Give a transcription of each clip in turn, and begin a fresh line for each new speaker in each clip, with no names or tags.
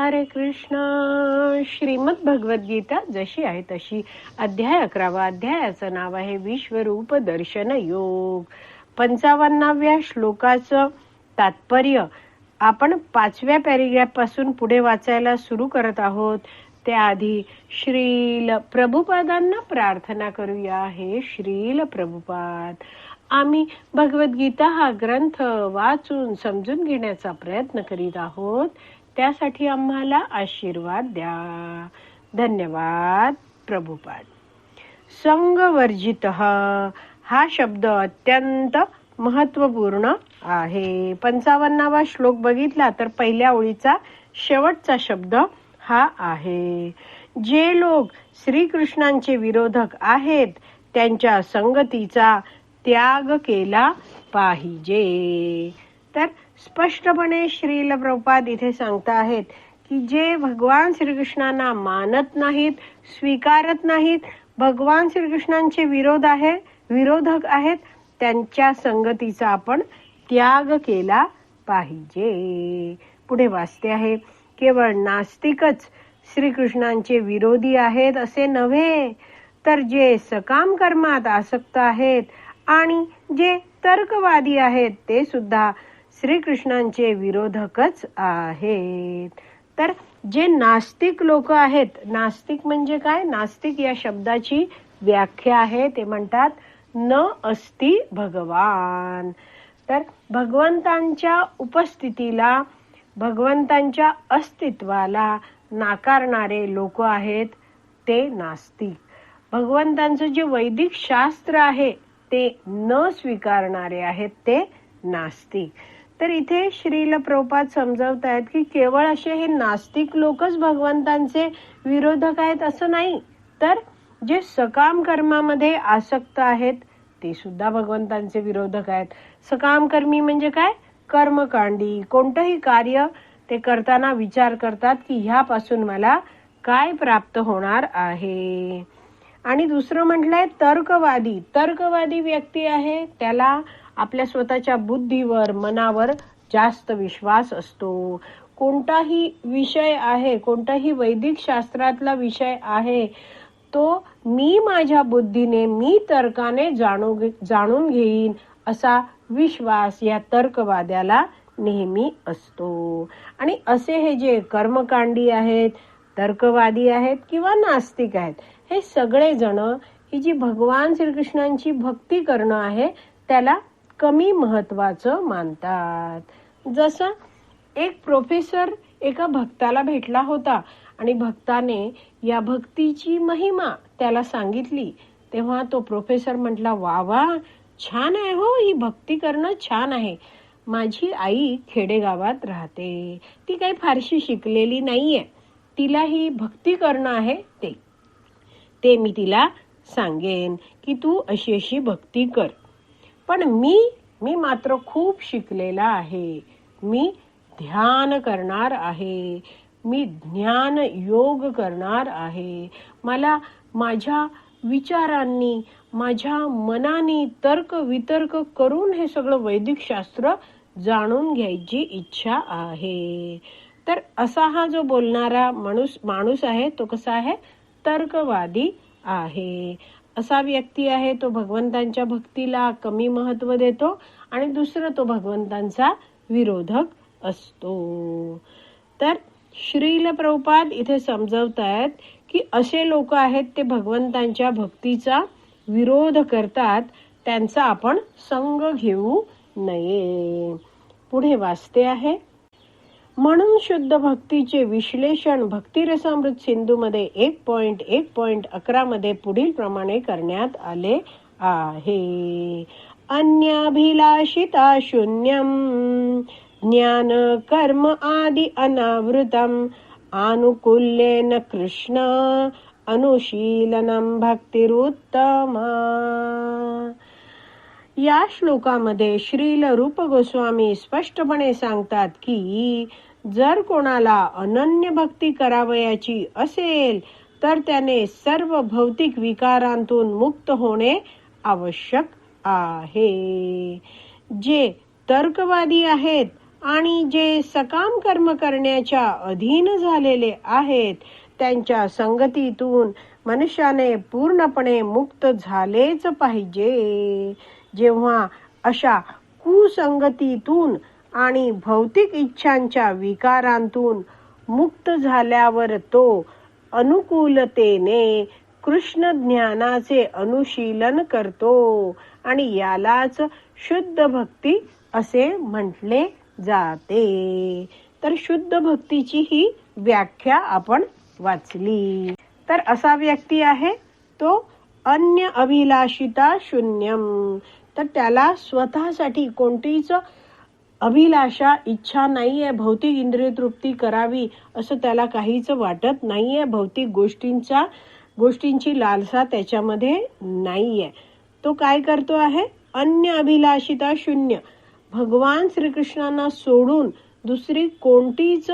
हरे कृष्ण. श्रीमद भगवद्गीता जशी आहे तशी. अध्याय अकरावा अध्यायाचं नाव आहे विश्वरूप दर्शन योग. पंचावन्नाव्या श्लोकाचं तात्पर्य आपण पाचव्या पॅरेग्राफपासून पुढे वाचायला सुरू करत आहोत. त्याआधी श्रील प्रभुपादांना प्रार्थना करूया. हे श्रील प्रभुपाद आम्ही भगवद्गीता हा ग्रंथ वाचून समजून घेण्याचा प्रयत्न करीत आहोत. त्यासाठी आम्हाला आशीर्वाद द्या. धन्यवाद प्रभुपाद. संगवर्जित. हा शब्द अत्यंत महत्त्वपूर्ण आहे. पंचावन्नावा श्लोक बघितला तर पहिल्या ओळीचा शेवटचा शब्द हा आहे. जे लोक श्रीकृष्णांचे विरोधक आहेत त्यांच्या संगतीचा त्याग केला पाहिजे. तर स्पष्टपणे श्रील प्रभुपाद इथे सांगता आहेत की जे भगवान श्रीकृष्णांना मानत नाहीत स्वीकारत नाहीत भगवान श्रीकृष्णांचे विरोध आहे विरोधक आहेत त्यांच्या संगतीचा आपण त्याग केला पाहिजे. पुढे वाचते आहे केवळ नास्तिकच श्रीकृष्णांचे विरोधी आहेत असे नव्हे तर जे सकाम कर्मात आसक्त आहेत आणि जे तर्कवादी आहेत ते सुद्धा श्रीकृष्णांचे विरोधकच आहेत. तर जे नास्तिक लोक आहेत नास्तिक म्हणजे काय? नास्तिक या शब्दाची व्याख्या आहे. ते म्हणतात न अस्ति भगवान. तर भगवंतांच्या उपस्थितीला भगवंतांच्या अस्तित्वाला नाकारणारे लोक आहेत ते नास्तिक. भगवंतांचं जे वैदिक शास्त्र आहे ते न स्वीकारणारे आहेत ते नास्तिक. तर इथे श्रील प्रोपात समजवत आहेत की केवळ असे हे नास्तिक लोकच भगवंतांचे विरोधक आहेत असं नाही. तर जे सकाम कर्मामध्ये आसक्त आहेत ते सुद्धा भगवंतांचे विरोधक आहेत. सकाम कर्मी म्हणजे काय? कर्मकांडी. कोणतंही कार्य ते करताना विचार करतात की ह्यापासून मला काय प्राप्त होणार आहे? आणि दुसरं म्हटलंय तर्कवादी. तर्कवादी व्यक्ती आहे त्याला आपल्या स्वतःच्या बुद्धीवर मनावर जास्त विश्वास असतो. कोणताही विषय आहे कोणताही वैदिक शास्त्रातला विषय आहे तो मी माझ्या बुद्धीने मी तर्काने जाणू जाणून घेईन असा विश्वास या तर्कवाद्याला नेहमी असतो. आणि असे हे जे कर्मकांडी आहेत तर्कवादी आहेत किंवा नास्तिक आहेत हे सगळेजण ही जी भगवान श्रीकृष्णांची भक्ती करणं आहे त्याला कमी महत्वाचं मानतात. जसं एक प्रोफेसर एका भक्ताला भेटला होता आणि भक्ताने या भक्तीची महिमा त्याला सांगितली. तेव्हा तो प्रोफेसर म्हटला वा वा छान आहे हो ही भक्ती करणं छान आहे. माझी आई खेडेगावात राहते. ती काही फारशी शिकलेली नाहीये. तिला ही भक्ती करणं आहे ते. ते मी तिला सांगेन की तू अशी अशी भक्ती कर. पण मी मी मात्र खूप शिकलेला आहे. मी ध्यान करणार आहे. मी ज्ञान योग करणार आहे. मला माझ्या विचारांनी माझ्या मनाने तर्क वितर्क करून हे सगळं वैदिक शास्त्र जाणून घ्यायची इच्छा आहे. तर असा हा जो बोलणारा माणूस माणूस आहे तो कसा आहे? तर्कवादी आहे. असा व्यक्ती आहे तो भगवंतांच्या भक्तीला कमी महत्त्व देतो आणि दुसरं तो भगवंतांचा विरोधक असतो. तर श्रील प्रभुपाद इथे समजवत आहेत की असे लोक आहेत ते भगवंतांच्या भक्तीचा विरोध करतात त्यांचा आपण संग घेऊ नये. पुढे वाचते आहे. म्हणून शुद्ध भक्तीचे विश्लेषण भक्तिरसामृत सिंधूमध्ये सिंधू मध्ये एक पॉइंट एक पॉइंट अकरा मध्ये पुढील प्रमाणे करण्यात आले आहे. अन्याभिलाषिता शून्यम ज्ञान कर्म आदि अनावृतम आनुकूल्येन कृष्ण अनुशीलनम भक्तिरुत्तमा। या श्लोकामध्ये श्रील रूप गोस्वामी स्पष्टपणे सांगतात की जर कोणाला अनन्य भक्ती करावयाची असेल तर त्याने सर्व भौतिक विकारांतून मुक्त होणे आवश्यक आहे. जे तर्कवादी आहेत आणि जे सकाम कर्म करण्याच्या अधीन झालेले आहेत त्यांच्या संगतीतून मनुष्याने पूर्णपणे मुक्त झालेच पाहिजे. जेव्हा अशा कुसंगतीतून आणि भौतिक इच्छांच्या विकारांतून मुक्त झाल्यावर तो अनुकूलतेने कृष्ण ज्ञानाचे अनुशीलन करतो आणि यालाच शुद्ध भक्ती असे म्हटले जाते. तर शुद्ध भक्तीची ही व्याख्या आपण वाचली. तर असा व्यक्ती आहे तो अन्य अभिलाषिता शून्यम. तर त्याला स्वतःसाठी कोणतीच अभिलाषा इच्छा नाहीये भौतिक इंद्रिय तृप्ती करावी असं त्याला काहीच वाटत नाहीये. भौतिक गोष्टींचा गोष्टींची लालसा त्याच्यामध्ये नाहीये. तो काय करतो आहे? अन्य अभिलाषिता शून्य. भगवान श्रीकृष्णांना सोडून दुसरी कोणतीच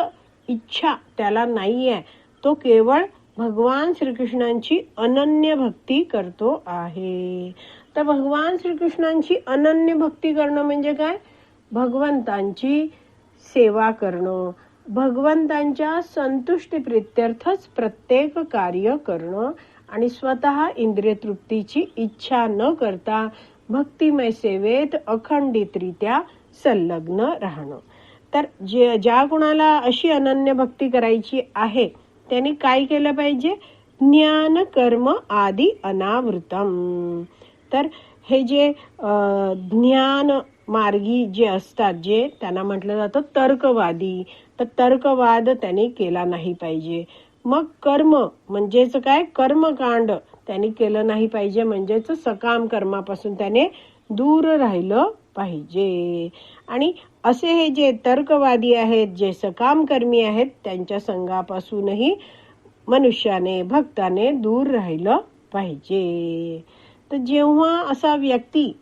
इच्छा त्याला नाहीये. तो केवळ भगवान श्रीकृष्णांची अनन्य भक्ती करतो आहे. तर भगवान श्रीकृष्णांची अनन्य भक्ती करणं म्हणजे काय? भगवंतांची सेवा करणं भगवंतांच्या संतुष्टी प्रित्यर्थच प्रत्येक कार्य करणं आणि स्वतः इंद्रिय तृप्तीची इच्छा न करता भक्तिमय सेवेत अखंडितरित्या संलग्न राहणं. तर जे ज्या कुणाला अशी अनन्य भक्ती करायची आहे त्यांनी काय केलं पाहिजे? ज्ञान कर्म आदी अनावृतम. तर हे जे ज्ञान मार्गी जे असतात जे त्यांना म्हटलं जातं तर्कवादी. तर तर्कवाद त्याने केला नाही पाहिजे. मग कर्म म्हणजेच काय? कर्मकांड त्याने केलं नाही पाहिजे. म्हणजेच सकाम कर्मापासून त्याने दूर राहिलं पाहिजे. आणि असे हे जे तर्कवादी आहेत जे सकामकर्मी आहेत त्यांच्या संघापासूनही मनुष्याने भक्ताने दूर राहिलं पाहिजे. तर जेव्हा असा व्यक्ती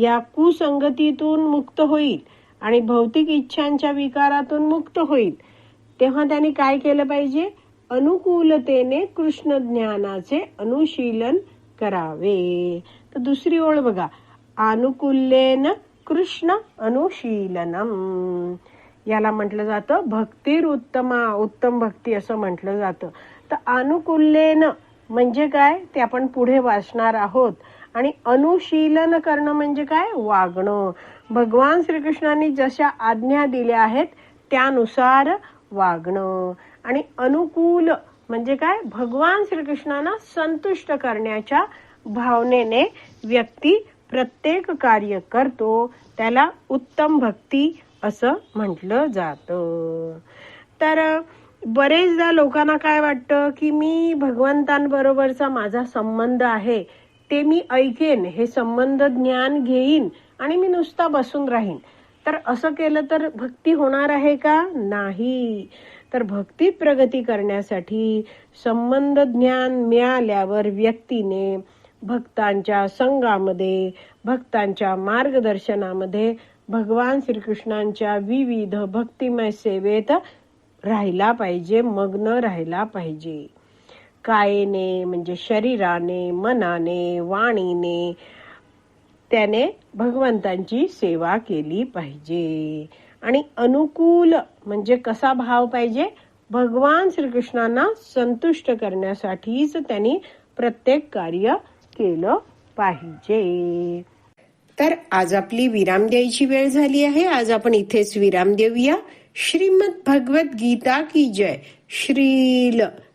या कुसंगतीतून मुक्त होईल आणि भौतिक इच्छांच्या विकारातून मुक्त होईल. तेव्हा त्याने काय केलं पाहिजे? अनुकूलतेने कृष्ण ज्ञानाचे अनुशीलन करावे. तर दुसरी ओळ बघा. अनुकूल्येन कृष्ण अनुशीलनम. याला म्हटलं जातं भक्तीर उत्तमा उत्तम भक्ती असं म्हटलं जातं. तर अनुकूल्येन म्हणजे काय? ते आपण पुढे वाचणार आहोत. आणि अनुशीलन करणं म्हणजे काय? वागणं. भगवान श्रीकृष्णांनी जशा आज्ञा दिल्या आहेत त्यानुसार वागणं. आणि अनुकूल म्हणजे काय? भगवान श्रीकृष्णांना संतुष्ट करण्याच्या भावनेने व्यक्ती प्रत्येक कार्य करतो. त्याला उत्तम भक्ती असं म्हटलं जातं. तर बरेचदा लोकांना काय वाटतं की मी भगवंतांबरोबरचा माझा संबंध आहे. ते मी ऐकेन हे संबंध ज्ञान घेईन आणि मी नुसता बसून राहीन. तर असं केलं तर भक्ती होणार आहे का? नाही. तर भक्तीत प्रगती करण्यासाठी संबंध ज्ञान मिळाल्यावर व्यक्तीने भक्तांच्या संघामध्ये भक्तांच्या मार्गदर्शनामध्ये भगवान श्रीकृष्णांच्या विविध भक्तिमय सेवेत राहिला पाहिजे मग्न राहिला पाहिजे. कायेने म्हणजे शरीराने मनाने वाणीने त्याने भगवंतांची सेवा केली पाहिजे. आणि अनुकूल म्हणजे कसा भाव पाहिजे? भगवान श्रीकृष्णांना संतुष्ट करण्यासाठीच त्यांनी प्रत्येक कार्य केलं पाहिजे. तर आज आपली विराम द्यायची वेळ झाली आहे. आज आपण इथेच विराम देऊया. श्रीमद भगवत गीता की जय? श्रील